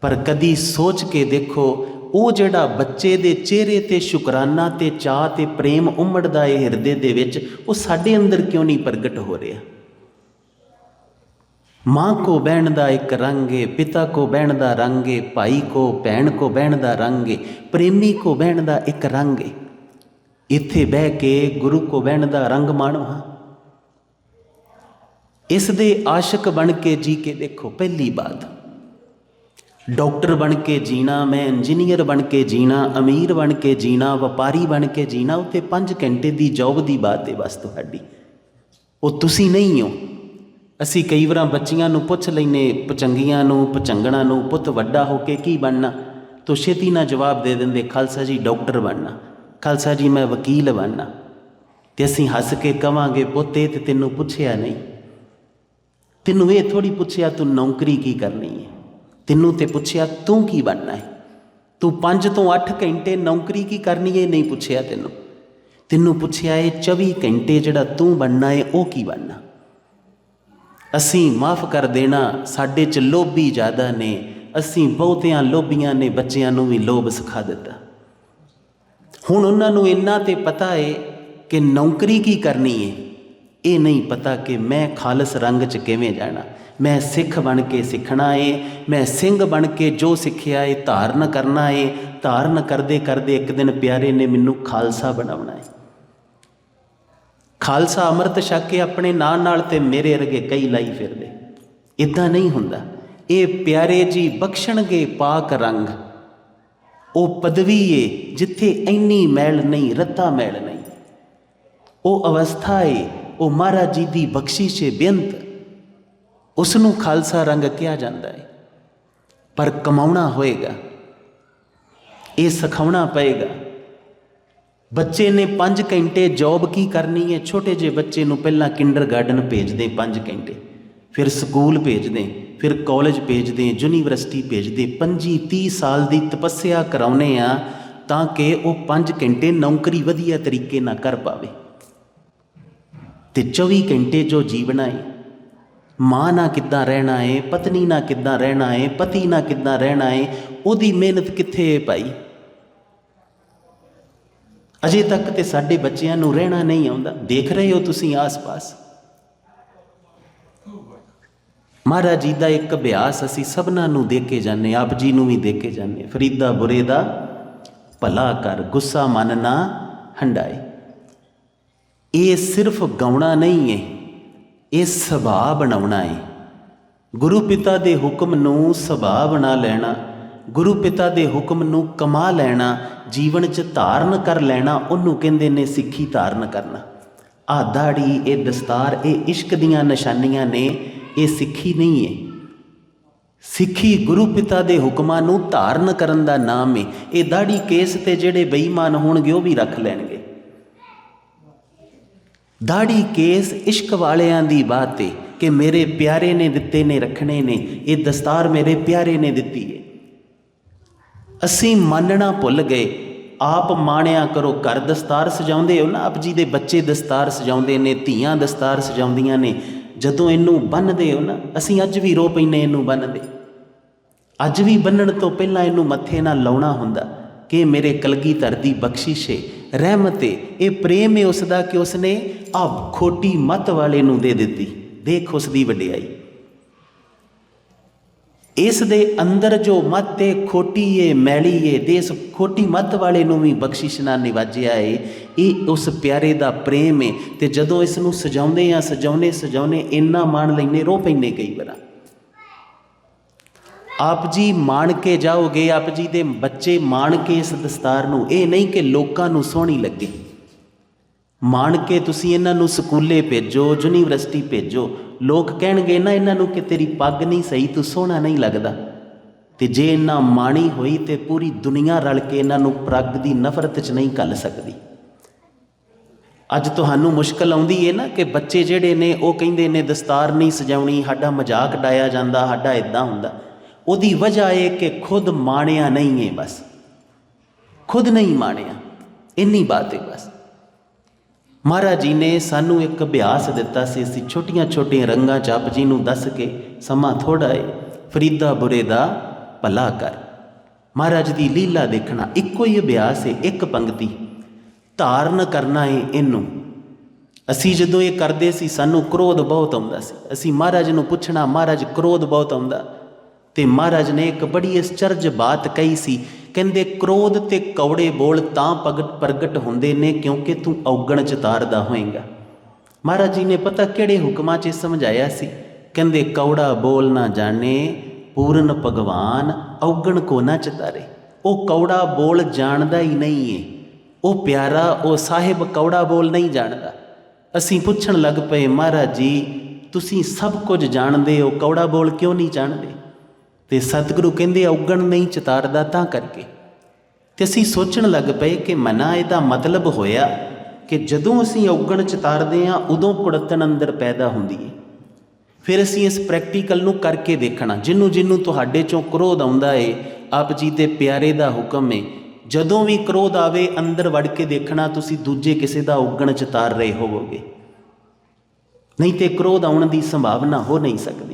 ਪਰ ਕਦੀ ਸੋਚ ਕੇ ਦੇਖੋ ਉਹ ਜਿਹੜਾ ਬੱਚੇ ਦੇ ਚਿਹਰੇ ਤੇ ਸ਼ੁਕਰਾਨਾ ਤੇ ਚਾਹ ਤੇ ਪ੍ਰੇਮ ਉਮੜਦਾ ਏ ਹਿਰਦੇ ਦੇ ਵਿੱਚ, ਉਹ ਸਾਡੇ ਅੰਦਰ ਕਿਉਂ ਨਹੀਂ ਪ੍ਰਗਟ ਹੋ ਰਿਹਾ? ਮਾਂ ਕੋ ਬਹਿਣ ਦਾ ਇੱਕ ਰੰਗ ਏ, ਪਿਤਾ ਕੋ ਬਹਿਣ ਦਾ ਰੰਗ ਏ, ਭਾਈ ਕੋ, ਭੈਣ ਕੋ ਬਹਿਣ ਦਾ ਰੰਗ ਏ, ਪ੍ਰੇਮੀ ਕੋ ਬਹਿਣ ਦਾ ਇੱਕ ਰੰਗ ਏ। ਇੱਥੇ ਬਹਿ ਕੇ ਗੁਰੂ ਕੋ ਬਹਿਣ ਦਾ ਰੰਗ ਮਾਣੋ ਹਾਂ। ਇਸ ਦੇ ਆਸ਼ਿਕ ਬਣ ਕੇ ਜੀ ਕੇ ਦੇਖੋ, ਪਹਿਲੀ ਬਾਤ। ਡਾਕਟਰ ਬਣ ਕੇ ਜੀਣਾ, ਮੈਂ ਇੰਜੀਨੀਅਰ ਬਣ ਕੇ ਜੀਣਾ, ਅਮੀਰ ਬਣ ਕੇ ਜੀਣਾ, ਵਪਾਰੀ ਬਣ ਕੇ ਜੀਣਾ ਉੱਤੇ 5 ਘੰਟੇ ਦੀ ਜੌਬ ਦੀ ਬਾਤ ਹੈ ਬਸ ਤੁਹਾਡੀ। ਉਹ ਤੁਸੀਂ ਨਹੀਂ ਹੋ। ਅਸੀਂ ਕਈ ਵਾਰਾਂ ਬੱਚੀਆਂ ਨੂੰ ਪੁੱਛ ਲੈਨੇ ਪਚੰਗੀਆਂ ਨੂੰ, ਪਚੰਗਣਾ ਨੂੰ, ਪੁੱਤ ਵੱਡਾ ਹੋ ਕੇ ਕੀ ਬਣਨਾ? ਤੋ ਛੇਤੀ ਨਾਲ ਜਵਾਬ ਦੇ ਦਿੰਦੇ, ਖਾਲਸਾ ਜੀ, ਡਾਕਟਰ ਬਣਨਾ। ਖਾਲਸਾ ਜੀ, ਮੈਂ ਵਕੀਲ ਬਣਨਾ। ਤੇ ਅਸੀਂ ਹੱਸ ਕੇ ਕਵਾਂਗੇ, ਪੁੱਤ, ਇਹ ਤੇ ਤੈਨੂੰ ਪੁੱਛਿਆ ਨਹੀਂ। ਤੈਨੂੰ ਇਹ ਥੋੜੀ ਪੁੱਛਿਆ, ਤੂੰ ਨੌਕਰੀ ਕੀ ਕਰਨੀ ਹੈ? ਤੈਨੂੰ ਤੇ ਪੁੱਛਿਆ, ਤੂੰ ਕੀ ਬਣਨਾ ਹੈ ਤੂੰ 5 ਤੋਂ 8 ਘੰਟੇ ਨੌਕਰੀ ਕੀ ਕਰਨੀ ਹੈ ਨਹੀਂ ਪੁੱਛਿਆ ਤੈਨੂੰ। ਤੈਨੂੰ ਪੁੱਛਿਆ ਏ 24 ਘੰਟੇ ਜਿਹੜਾ ਤੂੰ ਬਣਨਾ ਏ, ਉਹ ਕੀ ਬਣਨਾ? ਅਸੀਂ ਮਾਫ ਕਰ ਦੇਣਾ, ਸਾਡੇ ਚ ਲੋਭੀ ਜ਼ਿਆਦਾ ਨੇ। ਅਸੀਂ ਬਹੁਤਿਆਂ ਲੋਭੀਆਂ ਨੇ, ਬੱਚਿਆਂ ਨੂੰ ਵੀ ਲੋਭ ਸਿਖਾ ਦਿੱਤਾ। ਹੁਣ ਉਹਨਾਂ ਨੂੰ ਇੰਨਾ ਤੇ ਪਤਾ ਏ ਕਿ ਨੌਕਰੀ ਕੀ ਕਰਨੀ ਏ? ਇਹ ਨਹੀਂ ਪਤਾ ਕਿ ਮੈਂ ਖਾਲਸ ਰੰਗ 'ਚ ਕਿਵੇਂ ਜਾਣਾ। ਮੈਂ ਸਿੱਖ ਬਣ ਕੇ ਸਿੱਖਣਾ ਏ, ਮੈਂ ਸਿੰਘ ਬਣ ਕੇ ਜੋ ਸਿੱਖਿਆ ਏ, ਧਾਰਨ ਕਰਨਾ ਏ, ਧਾਰਨ ਕਰਦੇ ਕਰਦੇ ਇੱਕ ਦਿਨ ਪਿਆਰੇ ਨੇ ਮੈਨੂੰ ਖਾਲਸਾ ਬਣਾਉਣਾ ਏ। ਖਾਲਸਾ ਅੰਮ੍ਰਿਤ ਛਕ ਕੇ ਆਪਣੇ ਨਾਂ ਨਾਲ ਤੇ ਮੇਰੇ ਵਰਗੇ ਕਈ ਲਾਈ ਫਿਰਦੇ। ਇਦਾਂ ਨਹੀਂ ਹੁੰਦਾ। ਇਹ ਪਿਆਰੇ ਜੀ ਬਖਸ਼ਣਗੇ ਪਾਕ ਰੰਗ। ਉਹ ਪਦਵੀ ਏ ਜਿੱਥੇ ਇੰਨੀ ਮੈਲ ਨਹੀਂ, ਰੱਤਾ ਮੈਲ ਨਹੀਂ। ਉਹ ਅਵਸਥਾ ਏ ਉਹ ਮਹਾਰਾਜ ਜੀ ਦੀ ਬਖਸ਼ਿਸ਼ ਏ ਬੇਅੰਤ। ਉਸ ਨੂੰ ਖਾਲਸਾ ਰੰਗ ਕਿਹਾ ਜਾਂਦਾ ਹੈ। ਪਰ ਕਮਾਉਣਾ ਹੋਏਗਾ। ਇਹ ਸਿਖਾਉਣਾ ਪਏਗਾ। ਬੱਚੇ ਨੇ 5 ਘੰਟੇ ਜੌਬ ਕੀ ਕਰਨੀ ਹੈ? ਛੋਟੇ ਜਿਹੇ ਬੱਚੇ ਨੂੰ ਪਹਿਲਾਂ ਕਿੰਡਰਗਾਰਟਨ ਭੇਜਦੇ 5 ਘੰਟੇ। ਫਿਰ ਸਕੂਲ ਭੇਜਦੇ ਫਿਰ ਕਾਲਜ ਭੇਜਦੇ ਯੂਨੀਵਰਸਿਟੀ ਭੇਜਦੇ 25 30 ਸਾਲ ਦੀ ਤਪੱਸਿਆ ਕਰਾਉਨੇ ਆ ਤਾਂ ਕਿ ਉਹ 5 ਘੰਟੇ ਨੌਕਰੀ ਵਧੀਆ ਤਰੀਕੇ ਨਾਲ ਕਰ ਪਾਵੇ। ਤੇ 24 ਘੰਟੇ ਜੋ ਜੀਵਨਾ ਹੈ ਮਾਂ ਨਾਲ ਕਿੱਦਾਂ ਰਹਿਣਾ ਹੈ ਪਤਨੀ ਨਾਲ ਕਿੱਦਾਂ ਰਹਿਣਾ ਹੈ ਪਤੀ ਨਾਲ ਕਿੱਦਾਂ ਰਹਿਣਾ ਹੈ ਉਹਦੀ ਮਿਹਨਤ ਕਿੱਥੇ ਹੈ ਭਾਈ? ਅਜੇ ਤੱਕ ਤੇ ਸਾਡੇ ਬੱਚਿਆਂ ਨੂੰ ਰਹਿਣਾ ਨਹੀਂ ਆਉਂਦਾ। ਦੇਖ ਰਹੇ ਹੋ ਤੁਸੀਂ ਆਸ-ਪਾਸ? ਮਹਾਰਾਜ ਜੀ ਦਾ ਇੱਕ ਅਭਿਆਸ ਅਸੀਂ ਸਭਨਾਂ ਨੂੰ ਦੇ ਕੇ ਜਾਂਦੇ ਆਪ ਜੀ ਨੂੰ ਵੀ ਦੇ ਕੇ ਜਾਂਦੇ ਫਰੀਦਾ ਬੁਰੇ ਦਾ ਭਲਾ ਕਰ, ਗੁੱਸਾ ਮਨ ਨਾ ਹੰਡਾਏ। ਇਹ ਸਿਰਫ ਗਾਉਣਾ ਨਹੀਂ ਹੈ, ਇਹ ਸੁਭਾਅ ਬਣਾਉਣਾ ਹੈ। ਗੁਰੂ ਪਿਤਾ ਦੇ ਹੁਕਮ ਨੂੰ ਸੁਭਾਅ ਬਣਾ ਲੈਣਾ, ਗੁਰੂ ਪਿਤਾ ਦੇ ਹੁਕਮ ਨੂੰ ਕਮਾ ਲੈਣਾ, ਜੀਵਨ 'ਚ ਧਾਰਨ ਕਰ ਲੈਣਾ, ਉਹਨੂੰ ਕਹਿੰਦੇ ਨੇ ਸਿੱਖੀ ਧਾਰਨ ਕਰਨਾ। ਆ ਦਾੜੀ, ਇਹ ਦਸਤਾਰ, ਇਹ ਇਸ਼ਕ ਦੀਆਂ ਨਿਸ਼ਾਨੀਆਂ ਨੇ, ਇਹ ਸਿੱਖੀ ਨਹੀਂ ਹੈ। ਸਿੱਖੀ ਗੁਰੂ ਪਿਤਾ ਦੇ ਹੁਕਮਾਂ ਨੂੰ ਧਾਰਨ ਕਰਨ ਦਾ ਨਾਮ ਹੈ। ਇਹ ਦਾੜੀ ਕੇਸ ਤੇ ਜਿਹੜੇ ਬੇਈਮਾਨ ਹੋਣਗੇ, ਉਹ ਵੀ ਰੱਖ ਲੈਣਗੇ। ਦਾੜੀ ਕੇਸ ਇਸ਼ਕ ਵਾਲਿਆਂ ਦੀ ਬਾਤ ਏ ਕਿ ਮੇਰੇ ਪਿਆਰੇ ਨੇ ਦਿੱਤੇ ਨੇ, ਰੱਖਣੇ ਨੇ, ਇਹ ਦਸਤਾਰ ਮੇਰੇ ਪਿਆਰੇ ਨੇ ਦਿੱਤੀ ਏ। ਅਸੀਂ ਮੰਨਣਾ ਭੁੱਲ ਗਏ, ਆਪ ਮਾਣਿਆ ਕਰੋ ਘਰ ਦਸਤਾਰ ਸਜਾਉਂਦੇ ਹੋ ਨਾ, ਆਪ ਜੀ ਦੇ ਬੱਚੇ ਦਸਤਾਰ ਸਜਾਉਂਦੇ ਨੇ, ਧੀਆਂ ਦਸਤਾਰ ਸਜਾਉਂਦੀਆਂ ਨੇ, ਜਦੋਂ ਇਹਨੂੰ ਬੰਨਦੇ ਹੋ ਨਾ, ਅਸੀਂ ਅੱਜ ਵੀ ਰੋ ਪੈਨੇ ਇਹਨੂੰ ਬੰਨਦੇ ਅੱਜ ਵੀ ਬੰਨਣ ਤੋਂ ਪਹਿਲਾਂ ਇਹਨੂੰ ਮੱਥੇ ਨਾਲ ਲਾਉਣਾ ਹੁੰਦਾ। ਕਿ ਮੇਰੇ ਕਲਗੀਧਰ ਦੀ ਬਖਸ਼ਿਸ਼ ਏ। ਰਹਿਮਤ ਏ। ਇਹ ਪ੍ਰੇਮ ਏ ਉਸ ਦਾ ਕਿ ਉਸਨੇ ਆ ਖੋਟੀ ਮਤ ਵਾਲੇ ਨੂੰ ਦੇ ਦਿੱਤੀ। ਦੇਖ ਉਸ ਦੀ ਵਡਿਆਈ। ਇਸ ਦੇ ਅੰਦਰ ਜੋ ਮਤ ਏ, ਖੋਟੀ ਏ, ਮੈਲੀ ਏ ਦੇਸ ਖੋਟੀ ਮਤ ਵਾਲੇ ਨੂੰ ਵੀ ਬਖਸ਼ਿਸ਼ ਨਾਲ ਨਿਵਾਜਿਆ ਏ, ਇਹ ਉਸ ਪਿਆਰੇ ਦਾ ਪ੍ਰੇਮ ਏ। ਤੇ ਜਦੋਂ ਇਸ ਨੂੰ ਸਜਾਉਂਦੇ ਆ ਸਜਾਉਨੇ ਸਜਾਉਨੇ ਇੰਨਾ ਮਾਣ ਲੈਨੇ ਰੋ ਪੈਨੇ ਕਈ ਵਾਰਾਂ। ਆਪ ਜੀ ਮਾਣ ਕੇ ਜਾਓਗੇ, ਆਪ ਜੀ ਦੇ ਬੱਚੇ ਮਾਣ ਕੇ ਇਸ ਦਸਤਾਰ ਨੂੰ। ਇਹ ਨਹੀਂ ਕਿ ਲੋਕਾਂ ਨੂੰ ਸੋਹਣੀ ਲੱਗੇ। ਮਾਣ ਕੇ ਤੁਸੀਂ ਇਹਨਾਂ ਨੂੰ ਸਕੂਲੇ ਭੇਜੋ, ਯੂਨੀਵਰਸਿਟੀ ਭੇਜੋ। ਲੋਕ ਕਹਿਣਗੇ, ਨਾ, ਇਹਨਾਂ ਨੂੰ ਕਿ ਤੇਰੀ ਪੱਗ ਨਹੀਂ ਸਹੀ, ਤੂੰ ਸੋਹਣਾ ਨਹੀਂ ਲੱਗਦਾ। ਤੇ ਜੇ ਇਹਨਾਂ ਮਾਣੀ ਹੋਈ ਤੇ ਪੂਰੀ ਦੁਨੀਆ ਰਲ ਕੇ ਇਹਨਾਂ ਨੂੰ ਪੱਗ ਦੀ ਨਫ਼ਰਤ 'ਚ ਨਹੀਂ ਕੱਲ ਸਕਦੀ। ਅੱਜ ਤੁਹਾਨੂੰ ਮੁਸ਼ਕਲ ਆਉਂਦੀ ਏ ਨਾ ਕਿ ਬੱਚੇ ਜਿਹੜੇ ਨੇ, ਉਹ ਕਹਿੰਦੇ ਨੇ, ਦਸਤਾਰ ਨਹੀਂ ਸਜਾਉਣੀ, ਸਾਡਾ ਮਜ਼ਾਕ ਡਾਇਆ ਜਾਂਦਾ, ਸਾਡਾ ਇਦਾਂ ਹੁੰਦਾ। ਉਹਦੀ ਵਜ੍ਹਾ ਇਹ ਕਿ ਖੁਦ ਮਾਣਿਆ ਨਹੀਂ ਹੈ ਬਸ। ਖੁਦ ਨਹੀਂ ਮਾਣਿਆ। ਇੰਨੀ ਬਾਤ ਹੈ ਬਸ। ਮਹਾਰਾਜ ਜੀ ਨੇ ਸਾਨੂੰ ਇੱਕ ਅਭਿਆਸ ਦਿੱਤਾ ਸੀ, ਅਸੀਂ ਛੋਟੀਆਂ ਛੋਟੀਆਂ ਰੰਗਾਂ ਚ ਆਪ ਜੀ ਨੂੰ ਦੱਸ ਕੇ ਸਮਾਂ ਥੋੜਾ ਏ ਫਰੀਦਾ ਬੁਰੇ ਦਾ ਭਲਾ ਕਰ। ਮਹਾਰਾਜ ਦੀ ਲੀਲਾ ਦੇਖਣਾ ਇੱਕੋ ਹੀ ਅਭਿਆਸ ਏ ਇੱਕ ਪੰਕਤੀ। ਧਾਰਨ ਕਰਨਾ ਏ ਇਹਨੂੰ। ਅਸੀਂ ਜਦੋਂ ਇਹ ਕਰਦੇ ਸੀ, ਸਾਨੂੰ ਕ੍ਰੋਧ ਬਹੁਤ ਆਉਂਦਾ ਸੀ। ਅਸੀਂ ਮਹਾਰਾਜ ਨੂੰ ਪੁੱਛਣਾ, ਮਹਾਰਾਜ ਕ੍ਰੋਧ ਬਹੁਤ ਆਉਂਦਾ। ਤੇ ਮਹਾਰਾਜ ਨੇ ਇੱਕ ਬੜੀ ਅਚਰਜ ਬਾਤ ਕਹੀ ਸੀ, ਕਹਿੰਦੇ, ਕ੍ਰੋਧ ਤੇ ਕੌੜੇ ਬੋਲ ਤਾਂ ਪ੍ਰਗਟ ਪ੍ਰਗਟ ਹੁੰਦੇ ਨੇ ਕਿਉਂਕਿ ਤੂੰ ਔਗਣ ਚ ਤਾਰਦਾ ਹੋਏਗਾ। ਮਹਾਰਾਜ ਜੀ ਨੇ ਪਤਾ ਕਿਹੜੇ ਹੁਕਮਾਂ 'ਚ ਸਮਝਾਇਆ ਸੀ? ਕਹਿੰਦੇ, ਕੌੜਾ ਬੋਲ ਨਾ ਜਾਣੇ, ਪੂਰਨ ਭਗਵਾਨ ਔਗਣ ਕੋ ਨਾ ਚਤਾਰੇ ਉਹ ਕੌੜਾ ਬੋਲ ਜਾਣਦਾ ਹੀ ਨਹੀਂ ਏ। ਉਹ ਪਿਆਰਾ, ਉਹ ਸਾਹਿਬ ਕੌੜਾ ਬੋਲ ਨਹੀਂ ਜਾਣਦਾ। ਅਸੀਂ ਪੁੱਛਣ ਲੱਗ ਪਏ, ਮਹਾਰਾਜ ਜੀ, ਤੁਸੀਂ ਸਭ ਕੁਝ ਜਾਣਦੇ ਹੋ, ਕੌੜਾ ਬੋਲ ਕਿਉਂ ਨਹੀਂ ਜਾਣਦੇ? ਤੇ ਸਤਿਗੁਰੂ ਕਹਿੰਦੇ ਔਗਣ ਨਹੀਂ ਚਤਾਰਦਾ ਤਾਂ ਕਰਕੇ। ਤੇ ਅਸੀਂ ਸੋਚਣ ਲੱਗ ਪਏ ਕਿ ਮਨਾ ਇਹਦਾ ਮਤਲਬ ਹੋਇਆ ਕਿ ਜਦੋਂ ਅਸੀਂ ਔਗਣ ਚਤਾਰਦੇ ਹਾਂ, ਉਦੋਂ ਕੁੜਤਣ ਅੰਦਰ ਪੈਦਾ ਹੁੰਦੀ ਹੈ ਫਿਰ ਅਸੀਂ ਇਸ ਪ੍ਰੈਕਟੀਕਲ ਨੂੰ ਕਰਕੇ ਦੇਖਣਾ, ਜਿੰਨੂੰ ਜਿੰਨੂੰ ਤੁਹਾਡੇ ਚੋਂ ਕ੍ਰੋਧ ਆਉਂਦਾ ਏ, ਆਪ ਜੀ ਦੇ ਪਿਆਰੇ ਦਾ ਹੁਕਮ ਏ। ਜਦੋਂ ਵੀ ਕ੍ਰੋਧ ਆਵੇ, ਅੰਦਰ ਵੜ ਕੇ ਦੇਖਣਾ, ਤੁਸੀਂ ਦੂਜੇ ਕਿਸੇ ਦਾ ਔਗਣ ਚਤਾਰ ਰਹੇ ਹੋਵੋਗੇ। ਨਹੀਂ ਤੇ ਕ੍ਰੋਧ ਆਉਣ ਦੀ ਸੰਭਾਵਨਾ ਹੋ ਨਹੀਂ ਸਕਦੀ।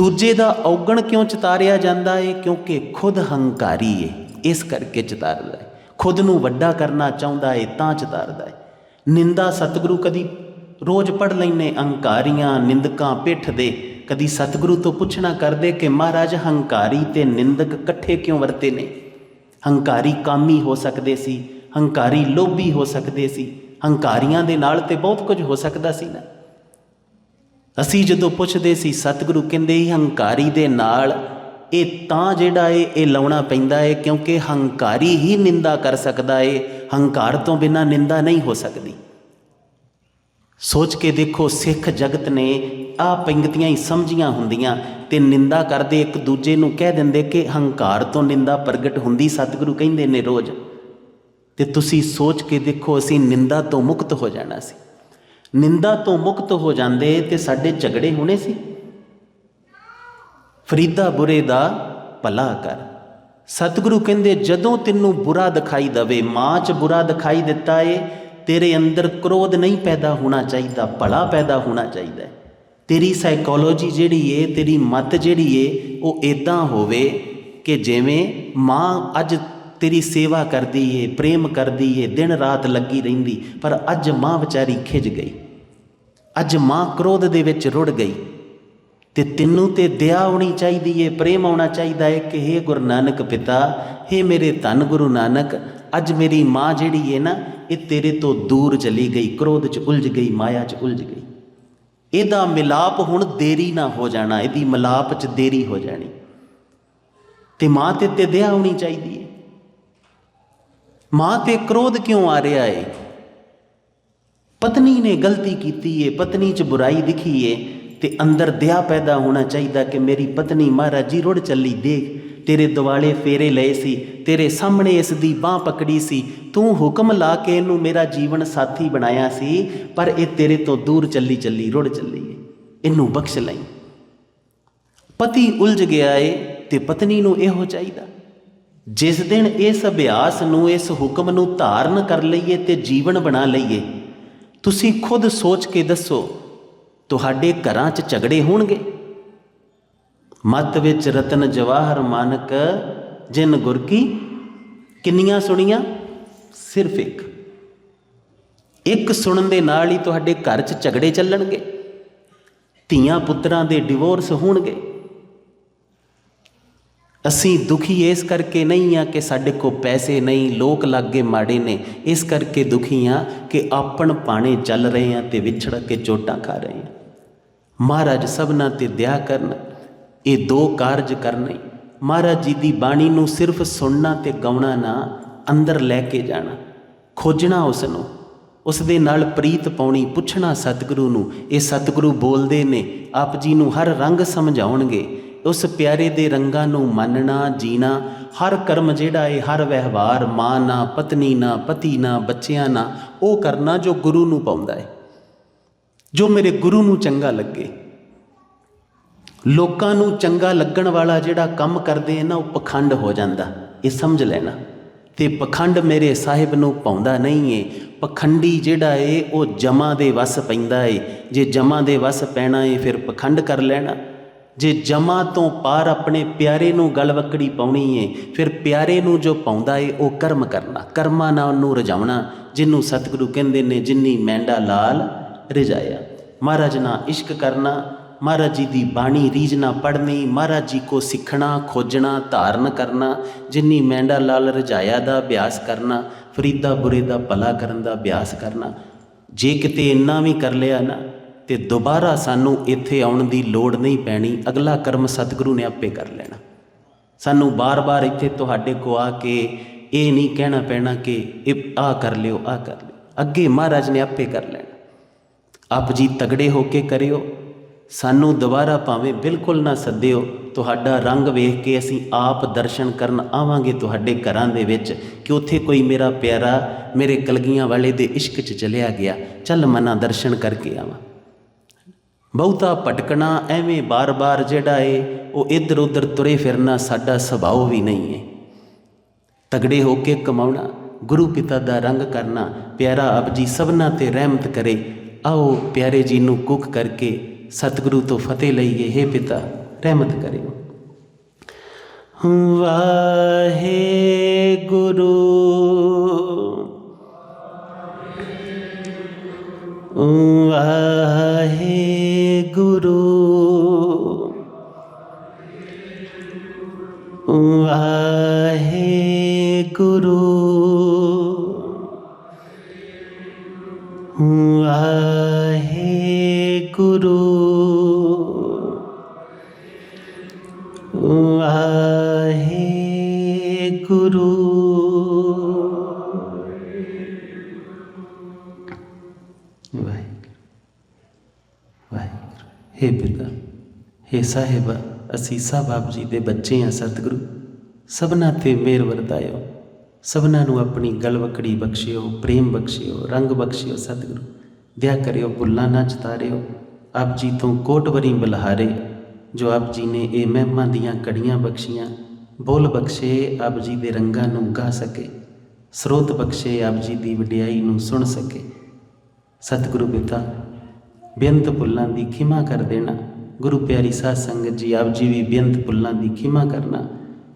ਦੂਜੇ ਦਾ ਔਗਣ ਕਿਉਂ ਚਿਤਾਰਿਆ ਜਾਂਦਾ ਏ? ਕਿਉਂਕਿ ਖੁਦ ਹੰਕਾਰੀ ਏ। ਇਸ ਕਰਕੇ ਚਿਤਾਰਦਾ ਏ। ਖੁਦ ਨੂੰ ਵੱਡਾ ਕਰਨਾ ਚਾਹੁੰਦਾ ਏ, ਤਾਂ ਚਿਤਾਰਦਾ ਏ। ਨਿੰਦਾ ਸਤਿਗੁਰੂ ਕਦੀ ਰੋਜ਼ ਪੜ ਲੈਨੇ ਹੰਕਾਰੀਆਂ ਨਿੰਦਕਾਂ ਪਿੱਠ ਦੇ ਕਦੀ ਸਤਿਗੁਰੂ ਤੋਂ ਪੁੱਛਣਾ ਕਰਦੇ ਕਿ ਮਹਾਰਾਜ, ਹੰਕਾਰੀ ਤੇ ਨਿੰਦਕ ਇਕੱਠੇ ਕਿਉਂ ਵਰਤੇ ਨੇ? ਹੰਕਾਰੀ ਕਾਮੀ ਹੋ ਸਕਦੇ ਸੀ, ਹੰਕਾਰੀ ਲੋਭੀ ਹੋ ਸਕਦੇ ਸੀ। ਹੰਕਾਰੀਆਂ ਦੇ ਨਾਲ ਤੇ ਬਹੁਤ ਕੁਝ ਹੋ ਸਕਦਾ ਸੀ ਨਾ। ਅਸੀਂ ਜਦੋਂ ਪੁੱਛਦੇ ਸੀ, ਸਤਿਗੁਰੂ ਕਹਿੰਦੇ ਹੀ ਹੰਕਾਰੀ ਦੇ ਨਾਲ ਇਹ ਤਾਂ ਜਿਹੜਾ ਏ, ਇਹ ਲਾਉਣਾ ਪੈਂਦਾ ਏ, ਕਿਉਂਕਿ ਹੰਕਾਰੀ ਹੀ ਨਿੰਦਾ ਕਰ ਸਕਦਾ ਏ, ਹੰਕਾਰ ਤੋਂ ਬਿਨਾ ਨਿੰਦਾ ਨਹੀਂ ਹੋ ਸਕਦੀ। ਸੋਚ ਕੇ ਦੇਖੋ, ਸਿੱਖ ਜਗਤ ਨੇ ਆ ਪੰਗਤੀਆਂ ਹੀ ਸਮਝੀਆਂ ਹੁੰਦੀਆਂ ਤੇ ਨਿੰਦਾ ਕਰਦੇ ਇੱਕ ਦੂਜੇ ਨੂੰ ਕਹਿ ਦਿੰਦੇ ਕਿ ਹੰਕਾਰ ਤੋਂ ਨਿੰਦਾ ਪ੍ਰਗਟ ਹੁੰਦੀ, ਸਤਿਗੁਰੂ ਕਹਿੰਦੇ ਨੇ ਰੋਜ਼। ਤੇ ਤੁਸੀਂ ਸੋਚ ਕੇ ਦੇਖੋ, ਅਸੀਂ ਨਿੰਦਾ ਤੋਂ ਮੁਕਤ ਹੋ ਜਾਣਾ ਸੀ। ਨਿੰਦਾ ਤੋਂ ਮੁਕਤ ਹੋ ਜਾਂਦੇ ਤੇ ਸਾਡੇ ਝਗੜੇ ਹੋਣੇ ਸੀ। ਫਰੀਦਾ ਬੁਰੇ ਦਾ ਭਲਾ ਕਰ। ਸਤਿਗੁਰੂ ਕਹਿੰਦੇ, ਜਦੋਂ ਤੈਨੂੰ ਬੁਰਾ ਦਿਖਾਈ ਦਵੇ, ਮਾਂ 'ਚ ਬੁਰਾ ਦਿਖਾਈ ਦਿੱਤਾ ਏ, ਤੇਰੇ ਅੰਦਰ ਕ੍ਰੋਧ ਨਹੀਂ ਪੈਦਾ ਹੋਣਾ ਚਾਹੀਦਾ, ਭਲਾ ਪੈਦਾ ਹੋਣਾ ਚਾਹੀਦਾ ਹੈ ਤੇਰੀ ਸਾਈਕੋਲੋਜੀ ਜਿਹੜੀ ਏ, ਤੇਰੀ ਮਤ ਜਿਹੜੀ ਏ, ਉਹ ਇਦਾਂ ਹੋਵੇ ਕਿ ਜਿਵੇਂ ਮਾਂ ਅੱਜ ਤੇਰੀ ਸੇਵਾ ਕਰਦੀ ਏ, ਪ੍ਰੇਮ ਕਰਦੀ ਏ, ਦਿਨ ਰਾਤ ਲੱਗੀ ਰਹਿੰਦੀ, ਪਰ ਅੱਜ ਮਾਂ ਵਿਚਾਰੀ ਖਿਜ ਗਈ। ਅੱਜ ਮਾਂ ਕ੍ਰੋਧ ਦੇ ਵਿੱਚ ਰੁੜ ਗਈ। ਤੇ ਤੈਨੂੰ ਤੇ ਦਇਆ ਆਉਣੀ ਚਾਹੀਦੀ ਏ, ਪ੍ਰੇਮ ਆਉਣਾ ਚਾਹੀਦਾ ਏ ਕਿ हे ਗੁਰੂ ਨਾਨਕ ਪਿਤਾ हे ਮੇਰੇ ਧੰਨ ਗੁਰੂ ਨਾਨਕ, ਅੱਜ ਮੇਰੀ ਮਾਂ ਜਿਹੜੀ ਏ ਨਾ, ਇਹ ਤੇਰੇ ਤੋਂ ਦੂਰ ਚਲੀ ਗਈ, ਕ੍ਰੋਧ 'ਚ ਉਲਝ ਗਈ, ਮਾਇਆ 'ਚ ਉਲਝ ਗਈ। ਇਹਦਾ ਮਿਲਾਪ ਹੁਣ ਦੇਰੀ ਨਾ ਹੋ ਜਾਣਾ, ਇਹਦੀ ਮਿਲਾਪ 'ਚ ਦੇਰੀ ਹੋ ਜਾਣੀ। ਤੇ ਮਾਂ ਤੇ ਤੇ ਦਇਆ ਆਉਣੀ ਚਾਹੀਦੀ ਏ। ਮਾਂ ਤੇ ਕ੍ਰੋਧ ਕਿਉਂ ਆ ਰਿਹਾ ਏ? ਪਤਨੀ ਨੇ ਗਲਤੀ ਕੀਤੀ ਏ, ਪਤਨੀ 'ਚ ਬੁਰਾਈ ਦਿਖੀ ਏ ਤੇ ਅੰਦਰ ਦਇਆ ਪੈਦਾ ਹੋਣਾ ਚਾਹੀਦਾ ਕਿ ਮੇਰੀ ਪਤਨੀ ਮਹਾਰਾਜ ਜੀ ਰੁੜ ਚੱਲੀ, ਦੇਖ, ਤੇਰੇ ਦਿਵਾਲੇ ਫੇਰੇ ਲਏ ਸੀ, ਤੇਰੇ ਸਾਹਮਣੇ ਇਸ ਦੀ ਬਾਹ ਪਕੜੀ ਸੀ, ਤੂੰ ਹੁਕਮ ਲਾ ਕੇ ਇਹਨੂੰ ਮੇਰਾ ਜੀਵਨ ਸਾਥੀ ਬਣਾਇਆ ਸੀ, ਪਰ ਇਹ ਤੇਰੇ ਤੋਂ ਦੂਰ ਚੱਲੀ ਚੱਲੀ, ਰੁੜ ਚੱਲੀ ਇਹਨੂੰ ਬਖਸ਼ ਲਈ। ਪਤੀ ਉਲਝ ਗਿਆ ਏ ਤੇ ਪਤਨੀ ਨੂੰ ਇਹੋ ਚਾਹੀਦਾ। ਜਿਸ ਦਿਨ ਇਸ ਅਭਿਆਸ ਨੂੰ, ਇਸ ਹੁਕਮ ਨੂੰ ਧਾਰਨ ਕਰ ਲਈਏ ਤੇ ਜੀਵਨ ਬਣਾ ਲਈਏ, ਤੁਸੀਂ ਖੁਦ ਸੋਚ ਕੇ ਦੱਸੋ, ਤੁਹਾਡੇ ਘਰਾਂ 'ਚ ਝਗੜੇ ਹੋਣਗੇ? ਮਤ ਵਿੱਚ ਰਤਨ ਜਵਾਹਰ ਮਾਨਕ, ਜਿਨ ਗੁਰ ਕੀ? ਕਿੰਨੀਆਂ ਸੁਣੀਆਂ? ਸਿਰਫ ਇੱਕ। ਇੱਕ ਸੁਣਨ ਦੇ ਨਾਲ ਹੀ ਤੁਹਾਡੇ ਘਰ 'ਚ ਝਗੜੇ ਚੱਲਣਗੇ। ਧੀਆਂ ਪੁੱਤਰਾਂ ਦੇ ਡਿਵੋਰਸ ਹੋਣਗੇ। ਅਸੀਂ ਦੁਖੀ ਇਸ ਕਰਕੇ ਨਹੀਂ ਆ ਕਿ ਸਾਡੇ ਕੋ ਪੈਸੇ ਨਹੀਂ, ਲੋਕ ਲਾਗੇ ਮਾੜੇ ਨੇ। ਇਸ ਕਰਕੇ ਦੁਖੀ ਆ ਕਿ ਆਪਣ ਪਾਣੇ ਚੱਲ ਰਹੇ ਆ ਤੇ ਵਿਛੜ ਕੇ ਚੋਟਾਂ ਖਾ ਰਹੇ ਆ ਮਹਾਰਾਜ ਸਭਨਾ ਤੇ ਦਇਆ ਕਰਨ, ਇਹ ਦੋ ਕਾਰਜ ਕਰਨੇ ਮਹਾਰਾਜ ਜੀ ਦੀ ਬਾਣੀ ਨੂੰ ਸਿਰਫ ਸੁਣਨਾ ਤੇ ਗਾਉਣਾ ਨਾ, ਅੰਦਰ ਲੈ ਕੇ ਜਾਣਾ। ਖੋਜਣਾ ਉਸ ਨੂੰ ਉਸ ਦੇ ਨਾਲ ਪ੍ਰੀਤ ਪਾਉਣੀ, ਪੁੱਛਣਾ ਸਤਿਗੁਰੂ ਨੂੰ। ਇਹ ਸਤਿਗੁਰੂ ਬੋਲਦੇ ਨੇ, ਆਪ ਜੀ ਨੂੰ ਹਰ ਰੰਗ ਸਮਝਾਉਣਗੇ। ਉਸ ਪਿਆਰੇ ਦੇ ਰੰਗਾਂ ਨੂੰ ਮੰਨਣਾ, ਜੀਣਾ, ਹਰ ਕਰਮ ਜਿਹੜਾ ਹੈ ਹਰ ਵਿਵਹਾਰ, ਮਾਂ ਨਾ, ਪਤਨੀ ਨਾ, ਪਤੀ ਨਾ, ਬੱਚਿਆਂ ਨਾ, ਉਹ ਕਰਨਾ ਜੋ ਗੁਰੂ ਨੂੰ ਪਾਉਂਦਾ ਹੈ ਜੋ ਮੇਰੇ ਗੁਰੂ ਨੂੰ ਚੰਗਾ ਲੱਗੇ। ਲੋਕਾਂ ਨੂੰ ਚੰਗਾ ਲੱਗਣ ਵਾਲਾ ਜਿਹੜਾ ਕੰਮ ਕਰਦੇ ਆ ਨਾ, ਉਹ ਪਖੰਡ ਹੋ ਜਾਂਦਾ। ਇਹ ਸਮਝ ਲੈਣਾ। ਤੇ ਪਖੰਡ ਮੇਰੇ ਸਾਹਿਬ ਨੂੰ ਪਾਉਂਦਾ ਨਹੀਂ ਏ। ਪਖੰਡੀ ਜਿਹੜਾ ਏ, ਉਹ ਜਮਾ ਦੇ ਵਸ ਪੈਂਦਾ ਏ। ਜੇ ਜਮਾ ਦੇ ਵਸ ਪੈਣਾ ਏ, ਫਿਰ ਪਖੰਡ ਕਰ ਲੈਣਾ। ਜੇ ਜਮਾ ਤੋਂ ਪਾਰ ਆਪਣੇ ਪਿਆਰੇ ਨੂੰ ਗਲਵਕੜੀ ਪਾਉਣੀ ਏ, ਫਿਰ ਪਿਆਰੇ ਨੂੰ ਜੋ ਪਾਉਂਦਾ ਏ, ਉਹ ਕਰਮ ਕਰਨਾ। ਕਰਮਾਂ ਨਾਲ ਉਹਨੂੰ ਰਜਾਉਣਾ ਜਿਹਨੂੰ ਸਤਿਗੁਰੂ ਕਹਿੰਦੇ ਨੇ, ਜਿੰਨੀ ਮੈਂਡਾ ਲਾਲ ਰਜਾਇਆ। ਮਹਾਰਾਜ ਨਾਲ ਇਸ਼ਕ ਕਰਨਾ, ਮਹਾਰਾਜ ਜੀ ਦੀ ਬਾਣੀ ਰੀਝਣਾ ਪੜ੍ਹਨੀ, ਮਹਾਰਾਜ ਜੀ ਕੋ ਸਿੱਖਣਾ, ਖੋਜਣਾ, ਧਾਰਨ ਕਰਨਾ, ਜਿੰਨੀ ਮੈਂਡਾ ਲਾਲ ਰਜਾਇਆ ਦਾ ਅਭਿਆਸ ਕਰਨਾ, ਫਰੀਦਾ ਬੁਰੇ ਦਾ ਭਲਾ ਕਰਨ ਦਾ ਅਭਿਆਸ ਕਰਨਾ। ਜੇ ਕਿਤੇ ਇੰਨਾ ਵੀ ਕਰ ਲਿਆ ਨਾ ਤੇ ਦੁਬਾਰਾ ਸਾਨੂੰ ਇੱਥੇ ਆਉਣ ਦੀ ਲੋੜ ਨਹੀਂ ਪੈਣੀ। ਅਗਲਾ ਕਰਮ ਸਤਿਗੁਰੂ ਨੇ ਆਪੇ ਕਰ ਲੈਣਾ। ਸਾਨੂੰ ਬਾਰ-ਬਾਰ ਇੱਥੇ ਤੁਹਾਡੇ ਕੋ ਆ ਕੇ ਇਹ ਨਹੀਂ ਕਹਿਣਾ ਪੈਣਾ ਕਿ ਇਹ ਆ ਕਰ ਲਿਓ, ਆ ਕਰ ਲਿਓ। ਅੱਗੇ ਮਹਾਰਾਜ ਨੇ ਆਪੇ ਕਰ ਲੈਣਾ। ਆਪ ਜੀ ਤਗੜੇ ਹੋ ਕੇ ਕਰਿਓ। ਸਾਨੂੰ ਦੁਬਾਰਾ ਭਾਵੇਂ ਬਿਲਕੁਲ ਨਾ ਸੱਦਿਓ। ਤੁਹਾਡਾ ਰੰਗ ਵੇਖ ਕੇ ਅਸੀਂ ਆਪ ਦਰਸ਼ਨ ਕਰਨ ਆਵਾਂਗੇ ਤੁਹਾਡੇ ਘਰਾਂ ਦੇ ਵਿੱਚ ਕਿ ਉੱਥੇ ਕੋਈ ਮੇਰਾ ਪਿਆਰਾ, ਮੇਰੇ ਕਲਗੀਆਂ ਵਾਲੇ ਦੇ ਇਸ਼ਕ 'ਚ ਚਲਿਆ ਗਿਆ। ਚੱਲ ਮਨਾ ਦਰਸ਼ਨ ਕਰਕੇ ਆਵਾਂ। ਬਹੁਤਾ ਭਟਕਣਾ ਐਵੇਂ ਬਾਰ-ਬਾਰ ਜਿਹੜਾ ਏ, ਉਹ ਇੱਧਰ ਉੱਧਰ ਤੁਰੇ ਫਿਰਨਾ ਸਾਡਾ ਸੁਭਾਅ ਵੀ ਨਹੀਂ ਏ। ਤਗੜੇ ਹੋ ਕੇ ਕਮਾਉਣਾ, ਗੁਰੂ ਪਿਤਾ ਦਾ ਰੰਗ ਕਰਨਾ, ਪਿਆਰਾ ਆਪ ਜੀ ਸਭਨਾ ਤੇ ਰਹਿਮਤ ਕਰੇ, ਆਓ ਪਿਆਰੇ ਜੀ ਨੂੰ ਕੁੱਕ ਕਰਕੇ ਸਤਿਗੁਰੂ ਤੋਂ ਫਤਿਹ ਲਈਏ, ਹੇ ਪਿਤਾ, ਰਹਿਮਤ ਕਰੇ ਵਾਹੇ ਗੁਰੂ ਸਾਹਿਬ ਅਸੀਂ ਸਭ ਆਪ ਜੀ ਦੇ ਬੱਚੇ ਆ ਸਤਿਗੁਰੂ, ਸਭਨਾ ਤੇ ਮਿਹਰ ਵਰਤਾਇਓ। ਸਭਨਾ ਨੂੰ ਆਪਣੀ ਗਲਵਕੜੀ ਬਖਸ਼ਿਓ, ਪ੍ਰੇਮ ਬਖਸ਼ਿਓ, ਰੰਗ ਬਖਸ਼ਿਓ ਸਤਿਗੁਰੂ। ਦਿਆ ਕਰਿਓ ਭੁੱਲਾਂ ਨਾ ਚਤਾਰਿਓ ਆਪ ਜੀ ਤੋਂ ਕੋਟ ਵਰੀ ਬਲਹਾਰੇ। ਜੋ ਆਪ ਜੀ ਨੇ ਇਹ ਮਹਿਮਾ ਦੀਆਂ ਕੜੀਆਂ ਬਖਸ਼ੀਆਂ, ਬੋਲ ਬਖਸ਼ੇ ਆਪ ਜੀ ਦੇ ਰੰਗਾਂ ਨੂੰ ਗਾ ਸਕੇ। ਸਰੋਤ ਬਖਸ਼ੇ ਆਪ ਜੀ ਦੀ ਵਡਿਆਈ ਨੂੰ ਸੁਣ ਸਕੇ। ਸਤਿਗੁਰੂ ਪਿਤਾ, ਬੇਅੰਤ ਭੁੱਲਾਂ ਦੀ ਖਿਮਾ ਕਰ ਦੇਣਾ। ਗੁਰੂ ਪਿਆਰੀ ਸਾਧ ਸੰਗਤ ਜੀ, ਆਪ ਜੀ ਵੀ ਬੇਅੰਤ ਭੁੱਲਾਂ ਦੀ ਖਿਮਾ ਕਰਨਾ।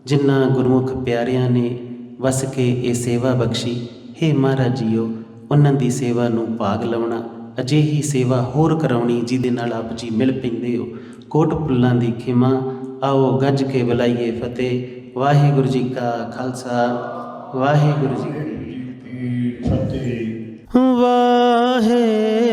ਜਿਨ੍ਹਾਂ ਗੁਰਮੁਖ ਪਿਆਰਿਆਂ ਨੇ ਵਸ ਕੇ ਇਹ ਸੇਵਾ ਬਖਸ਼ੀ, ਹੇ ਮਹਾਰਾਜ ਜੀਓ ਉਹਨਾਂ ਦੀ ਸੇਵਾ ਨੂੰ ਭਾਗ ਲਾਉਣਾ। ਅਜਿਹੀ ਸੇਵਾ ਹੋਰ ਕਰਾਉਣੀ ਜਿਹਦੇ ਨਾਲ ਆਪ ਜੀ ਮਿਲ ਪੈਂਦੇ ਹੋ। ਕੋਟ ਪੁੱਲਾਂ ਦੀ ਖਿਮਾ, ਆਓ ਗੱਜ ਕੇ ਬੁਲਾਈਏ ਫਤਿਹ। ਵਾਹਿਗੁਰੂ ਜੀ ਕਾ ਖਾਲਸਾ, ਵਾਹਿਗੁਰੂ ਜੀ ਕੀ ਫਤਿਹ। ਵਾਹਿਗੁਰੂ